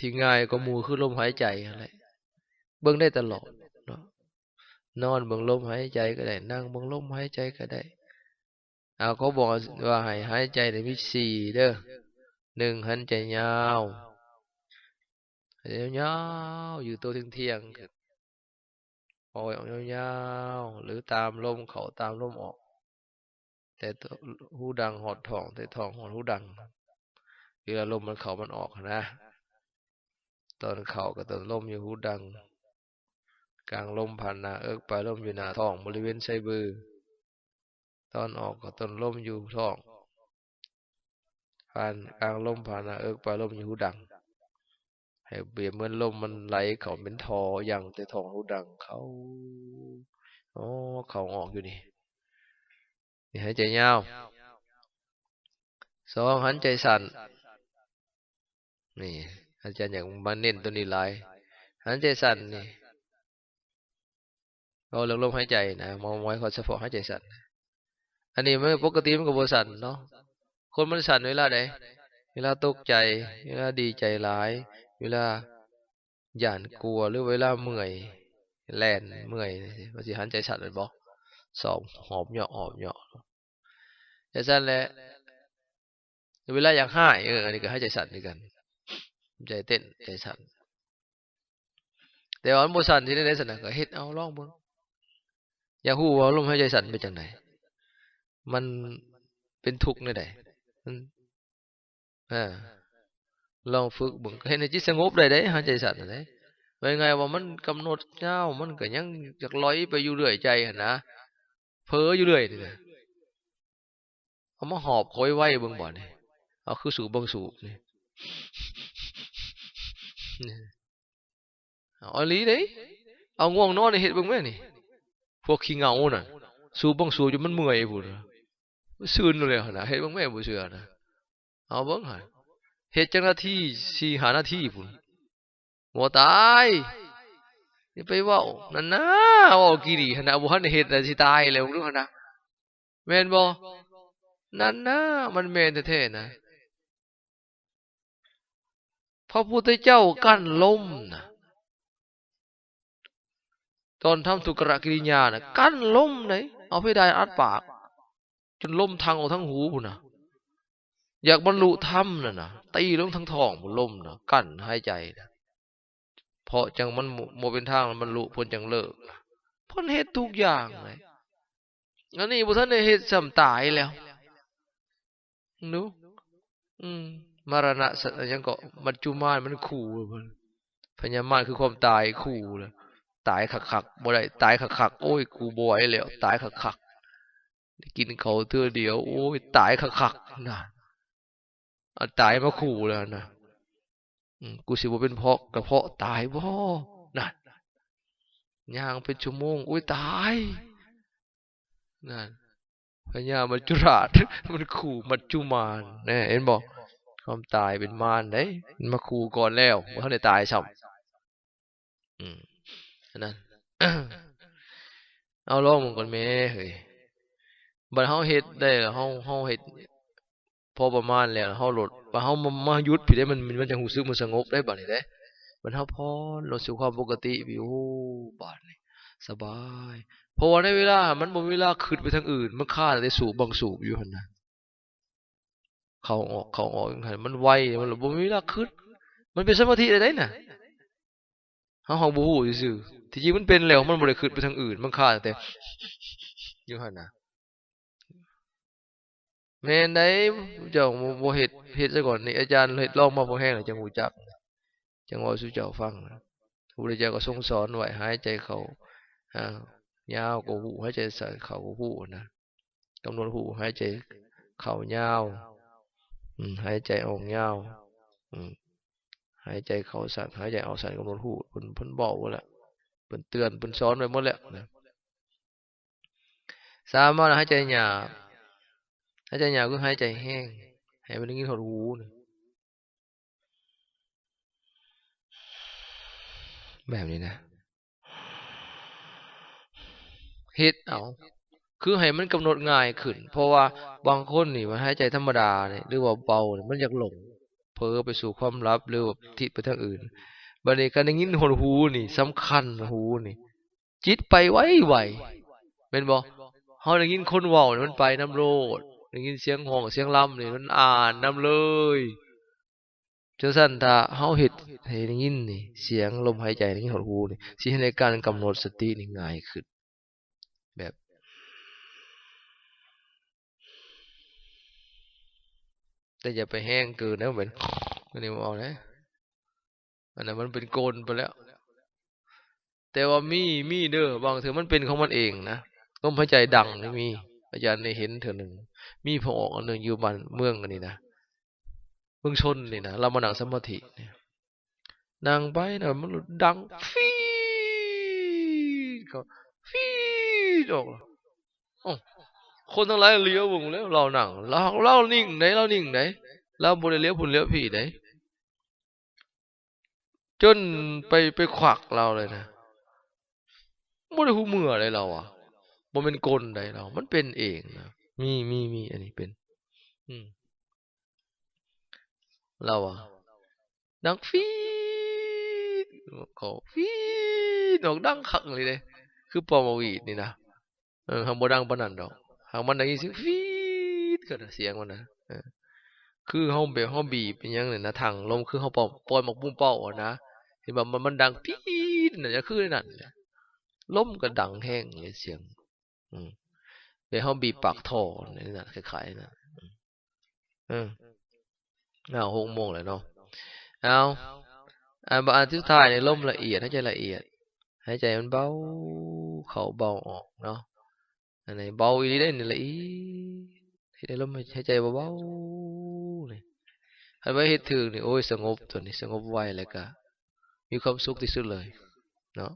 ที่ง่ายก็มูคือลมหายใจอะไรเบิ่งได้ตลอดเนาะนอนเบิ่งลมหายใจก็ได้ นั่งเบิ่งลมหายใจก็ได้เอาเขาบอกว่าให้หายใจได้มีสี่เด้อหนึ่งหันใจยาวหายใจยาวอยู่ตัวเที่ยงๆปล่อยออกยาวๆหรือตามลมเขาตามลมออก แต่หูดังหอดท้อง แต่ท้องหอดหูดังเวลาลมมันเขามันออกนะ ตอนเข้ากับตอนลมอยู่หูดัง กลางลมผ่านหน้าเอิกปลายลมอยู่หน้าท้องบริเวณไส้บือ ตอนออกกับตอนลมอยู่ท้องผ่านกลางลมผ่านหน้าเอิกปลายลมอยู่หูดังให้เปรียเหมือนลมมันไหลเข้าเป็นทออย่างแต่ท้องหูดังเขาอ๋อเขาออกอยู่นี่นี่หายใจยาวสองหันใจสั่นนี่ อาจารย์อยากมาเน้นตัวนี้หลายหันใจสั่นนี่เราเรื่องลมหายใจนะมองไว้ขอเฉพาะหายใจสั่นอันนี้ไม่ปกติมันก็บสั่นเนาะคนมันสั่นเวลาใดเวลาตกใจ เวลาดีใจร้าย เวลาหยานกลัวหรือเวลาเมื่อยแล่นเมื่อยว่าสิหันใจสั่นเลยบ่สอบหอบเหาะหอบเหาะใจสั่นแหละเวลาอยากหาเอออันนี้ก็ให้ใจสั่นด้วยกัน ใจเต้นใจสั่นแต่ว่าบ่สั่นที่ได้สั่นก็เฮ็ดเอาลองเบิ่งอยากฮู้ว่าลมหายใจสั่นเป็นจังไดมันเป็นทุกข์ในใดมันอ่าลองฝึกเบิ่งให้ในจิตสงบได้เด้หายใจสั่นได้ว่าไงว่ามันกำหนดยามันก็ยังอยากลอยไปอยู่เรื่อยใจนะเพ้ออยู่เรื่อยนี่นะเอามาหอบคอยไว้เบิ่งบ่นี่เอาคือสูบเบิ่งสูบนี่ อาอีหลีเด้เอาง่วงนอนในเฮ็ดบิ่งแม่นี่ พวกขี้เงาน่ะ สูบบิ่งสูบจนมันเมื่อยพุ่นะซื่นเลยนะเฮ็ดบิ่งแม่บ่เชื่อนะเอาบิ่งหันเฮ็ดจังนาที4 5นาทีพุ่นบ่ตายอย่ไปว้านั่นนะว้ากี่ดีหั่นน่ะบ่ทันเฮ็ดน่ะสิตายแล้วรู้นน่ะแม่นบ่นั่นนะมันแม่นแท้ๆนะ พระพุทธเจ้ากั้นลมนะตอนทำสุกรกิริยานะกั้นลมเลยเอาเพดานอัดปาก จนลมทางออกทั้งหูนะอยากบรรลุธรรมนะนะตีลงทั้งท้องบนลมนะกั้นหายใจนะเพราะจังมันโมเป็นทางมันบรรลุพ้นจังเลิกพ้นเหตุทุกอย่างเลยอันนี้บุท่านในเหตุสำตายแล้วนู้อืม มรณะสัตยังก็มัจจุมานมันขู่มันพญามารคือความตายขู่เลยตายขักขักบ่ได้ตายขักขักโอ้ยกูบ่อยแล้วตายขักขักกินเขาเทื่อเดียว โอ้ยตายขักขักนะตายมาขู่แล้วนะกูสิบ่เป็นเพาะกระเพาะตายบ่นั่นย่างเป็นชั่วโมงอุ้ยตายนั่นพญามัจจุราชมันขู่มัจจุมานเนี่ยเห็นบอก ความตายเป็นมารได้มันมาขู่ก่อนแล้วว่าเขาได้ตายซ้ำอืมนั่นเอาลองมึงก่อนแม่เฮ้ยบัดเฮาเฮ็ดได้เฮาเฮาเฮ็ดพอประมาณแล้วเฮาลดว่าเฮามาหยุดผิดได้มันมันจะรู้สึกมันสงบได้บัดนี้เด้มันเฮาพอลดสู่ความปกติวิวบัดนี้สบายเพราะว่าในเวลา มันบ่เวลาขึ้นไปทางอื่น มันค่าได้สูบบางสูบอยู่หั่นน่ะ เขาออกเขาออกอย่างมันไวมันบ่มีเวลาขึ้นมันเป็นสมาธิได้น่ะเฮาเฮาบ่ฮู้ซื่อที่จริงมันเป็นแล้วมันบ่ได้ขึ้นไปทางอื่นมันค่าแต่อยู่หั่นน่ะแม่นได้เจ้าบ่เฮ็ดเฮ็ดซะก่อนนี่อาจารย์เฮ็ดลองมาบ่แห้งแล้วจังฮู้จักจังว่าสู่เจ้าฟังพระพุทธเจ้าก็ทรงสอนไว้หายใจเขาอ่ายาวกว่าหูหายใจใส่เข่าหูนะกำหนดหูหายใจเข่ายาว หายใจออกยาวหายใจเข่าสั่นหายใจออกสั่นกำหนดหูเพิ่นเพิ่นบอกว่าแหละเพิ่นเตือนเพิ่นสอนไว้หมดแล้วนะสามารถหายใจหยาบหายใจหยาบก็หายใจแห้งห้มันได้ยินหดหูนะแบบนี้นะเฮ็ดเอา คือให้มันกำหนดง่ายขึ้น เพราะว่าบางคนนี่มันหายใจธรรมดาเนี่ยหรือว่าเบาเนี่ยมันอยากหลงเผลอไปสู่ความลับหรือว่าทิศไปทางอื่นบัดนี้การได้ยินหดหูนี่สำคัญหูนี่จิตไปไวไวเป็นบ่เฮาได้ยินคนเว้านี่มันไปน้ำโลดได้ยินเสียงห้องเสียงล่ำนี่มันอ่านน้ำเลยเจังซั่นถ้าเฮาเฮ็ดให้ได้ยินนี่เสียงลมหายใจได้ยินหดหูนี่สิเฮ็ดให้การกำหนดสตินี่ง่ายขึ้น แบบ แต่อย่าไปแห้งเกินนะเหมือนอันนี้เอานะอันนั้นมันเป็นโกนไปแล้ว แต่ว่ามีมีเด้อบางเถื่อมันเป็นของมันเองนะลมหายใจดังนี่มี อาจารย์ได้เห็นเถอหนึ่ง มีพอออกอันหนึ่งอยู่บ้านเมืองอันนี้นะเมืองชนนี่นะเรามาหนังสมาธินี่นั่งไปนะมันดังฟีดก็ฟีดออกอ้าว คนทั้งหลายเลี้ยววงแล้วเราหนังเราเรานิ่งไหนเรานิ่งไหนเราบริเลี้ยวผุนเลี้ยวผีไหนจนไปไปขวักเราเลยนะบ่ได้หูเมื่ออะไรเราอะบ่เป็นกลใดเรา มันเป็นเองนะมีมีมีอันนี้เป็น อืมเราอะดังฟีดเขาฟีดดอกดังคักเลยเด้คือปอมวีดนี่นะเออหางบ่ดังปนนั้นดอก หางมันได้ยินเสียงฟีดเก็เสียงมันนะเออคืองเฮาแบบเฮาบีเป็นยังนี่นะทางลมคือเฮาปล่อปอยหมกปุ้มเป้าอะนะเห็นแบบมันมันดังปี๊ดน่ะจะคือนั่นแหละลมก็ดังแห้งเลยเสียง อืมเดี๋ยวเฮาบีปากท่อนี่นะคล้ายๆนะเอออ้าวหกโมงแล้วเนาะเอาอันบอันที่สุดท้ายในลมละเอียดหายใจละเอียดหายใจมันเบา เขาเบาออกเนาะ อันไหนเบาอีหลีได้นี่ละอีเฮ็ดให้ลมหายใจเบาๆนี่ให้ไว้เฮ็ดถึงนี่โอ้ยสงบตัวนี้สงบไวแล้วก็มีความสุขที่สุดเลย เนาะ